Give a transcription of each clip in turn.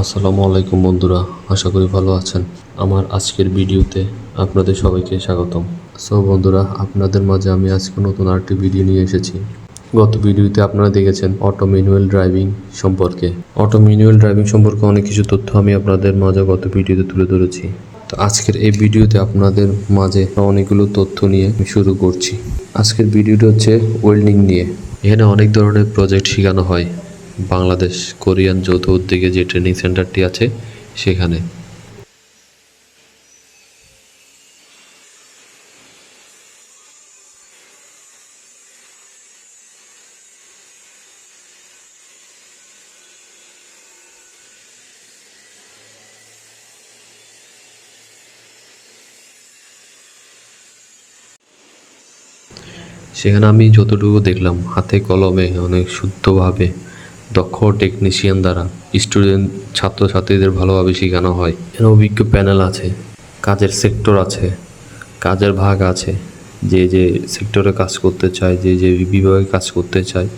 আসসালামু আলাইকুম বন্ধুরা, আশা করি ভালো আছেন। আমার আজকের ভিডিওতে আপনাদের সবাইকে স্বাগতম। সো বন্ধুরা, আপনাদের মাঝে আমি আজকে নতুন আরেকটি ভিডিও নিয়ে এসেছি। গত ভিডিওতে আপনারা দেখেছেন অটো ম্যানুয়াল ড্রাইভিং সম্পর্কে। অটো ম্যানুয়াল ড্রাইভিং সম্পর্কে অনেক কিছু তথ্য আমি আপনাদের মাঝে গত ভিডিওতে তুলে ধরেছি। তো আজকের এই ভিডিওতে আপনাদের মাঝে অনেকগুলো তথ্য নিয়ে আমি শুরু করছি। আজকের ভিডিওটি হচ্ছে ওয়েল্ডিং নিয়ে। এখানে অনেক ধরনের প্রজেক্ট শেখানো হয়। বাংলাদেশ কোরিয়ান যৌথ উদ্যোগে যে ট্রেনিং সেন্টারটি আছে, সেখানে। সেখানে আমি যতটুকু দেখলাম, হাতে কলমে অনেক শুদ্ধভাবে দক্ষ টেকনিশিয়ান দ্বারা স্টুডেন্ট ছাত্রছাত্রীদের ভালোভাবে শেখানো হয়। এর অভিজ্ঞ প্যানেল আছে, কাজের সেক্টর আছে, কাজের ভাগ আছে। যে যে সেক্টরে কাজ করতে চায়, যে যে বিভাগে কাজ করতে চায়,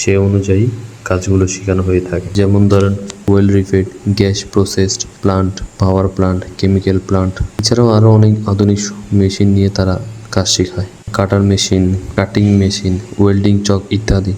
সে অনুযায়ী কাজগুলো শেখানো হয়ে থাকে। যেমন ধরেন oil রিফিড gas processed plant power plant chemical plant এছাড়াও আরও অনেক আধুনিক মেশিন নিয়ে তারা কাজ শেখায়। Cutter machine cutting machine welding chuck ইত্যাদি।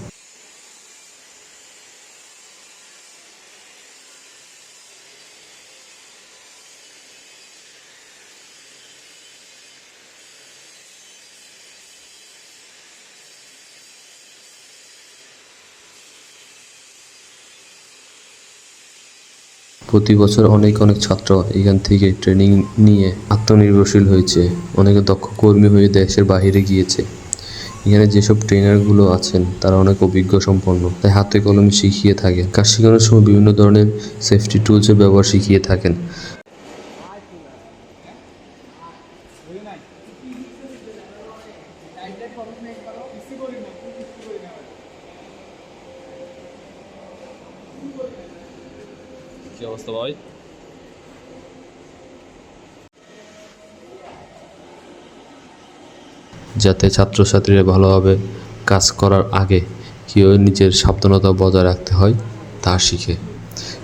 প্রতি বছর অনেক অনেক ছাত্র এখান থেকে ট্রেনিং নিয়ে আত্মনির্ভরশীল হয়েছে। অনেকে দক্ষ কর্মী হয়ে দেশের বাহিরে গিয়েছে। এখানে যেসব ট্রেনারগুলো আছেন, তারা অনেক অভিজ্ঞ সম্পন্ন। তাই হাতে কলমে শিখিয়ে থাকেন। কাজ শেখানোর সময় বিভিন্ন ধরনের সেফটি টুলসের ব্যবহার শিখিয়ে থাকেন। কি অবস্থা ভাই? যাতে ছাত্রছাত্রীরা ভালোভাবে কাজ করার আগে কীভাবে নিজের সাবধানতা বজায় রাখতে হয়, তা শিখে।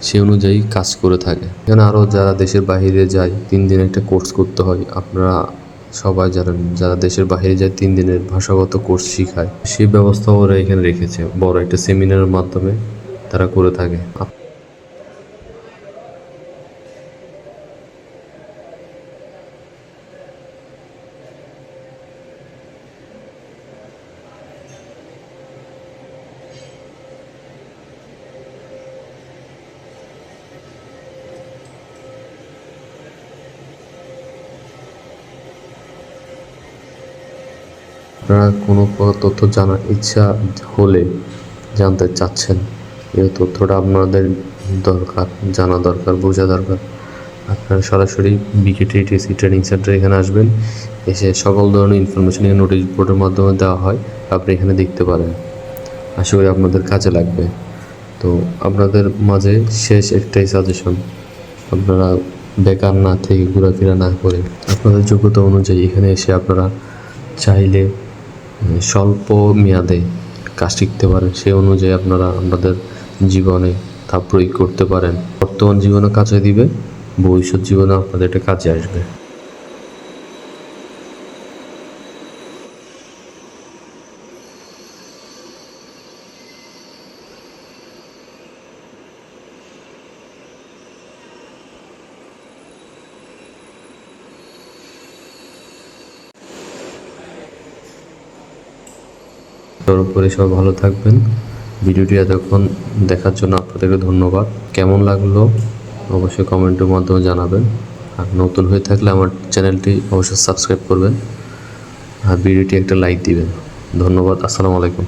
সে অনুযায়ী কাজ করে থাকে। এখানে আরও যারা দেশের বাইরে যায়, তিন দিন একটা কোর্স করতে হয়, আপনারা সবাই জানেন, যারা দেশের বাইরে যায়, তিন দিনের ভাষাগত কোর্স শিখায়। সেই ব্যবস্থা ওরা এখানে রেখেছে। বড় একটা সেমিনারের মাধ্যমে তারা করে থাকে। আপনারা কোনো তথ্য জানার ইচ্ছা হলে জানতে চাচ্ছেন এই তথ্যটা আপনাদের দরকার, জানা দরকার, বোঝা দরকার। আপনারা সরাসরি বিকেটিটিসি ট্রেনিং সেন্টার এখানে আসবেন, এসে সকল ধরনের ইনফরমেশন এখানে নোটিশ বোর্ডের মাধ্যমে দেওয়া হয়, আপনি এখানে দেখতে পারেন। আশা করি আপনাদের কাজে লাগবে। তো আপনাদের মাঝে শেষ একটাই সাজেশন, আপনারা বেকার না থেকে ঘোরাফেরা না করে, আপনাদের যোগ্যতা অনুযায়ী এখানে এসে আপনারা চাইলে স্বল্প মেয়াদে কাজ শিখতে পারেন সেই অনুযায়ী আপনারা আপনাদের জীবনে তা প্রয়োগ করতে পারেন। বর্তমান জীবনে কাজে দিবে, ভবিষ্যৎ জীবনে আপনাদের এটা কাজে আসবে। সর্বোপরি সবাই ভালো থাকবেন। ভিডিওটি এতক্ষণ দেখার জন্য আপনাদেরকে ধন্যবাদ। কেমন লাগল অবশ্যই কমেন্টের মাধ্যমে জানাবেন। আর নতুন হয়ে থাকলে আমার চ্যানেলটি অবশ্যই সাবস্ক্রাইব করবেন। আর ভিডিওটি একটা লাইক দিবেন। ধন্যবাদ। আসসালামু আলাইকুম।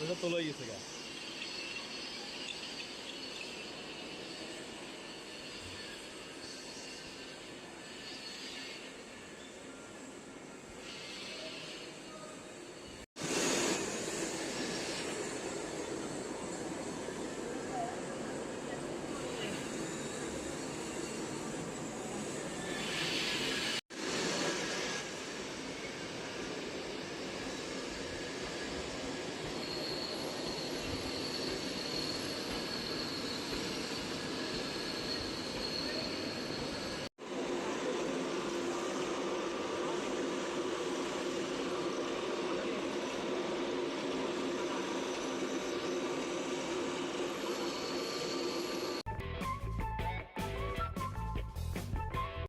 这是多乐意事个。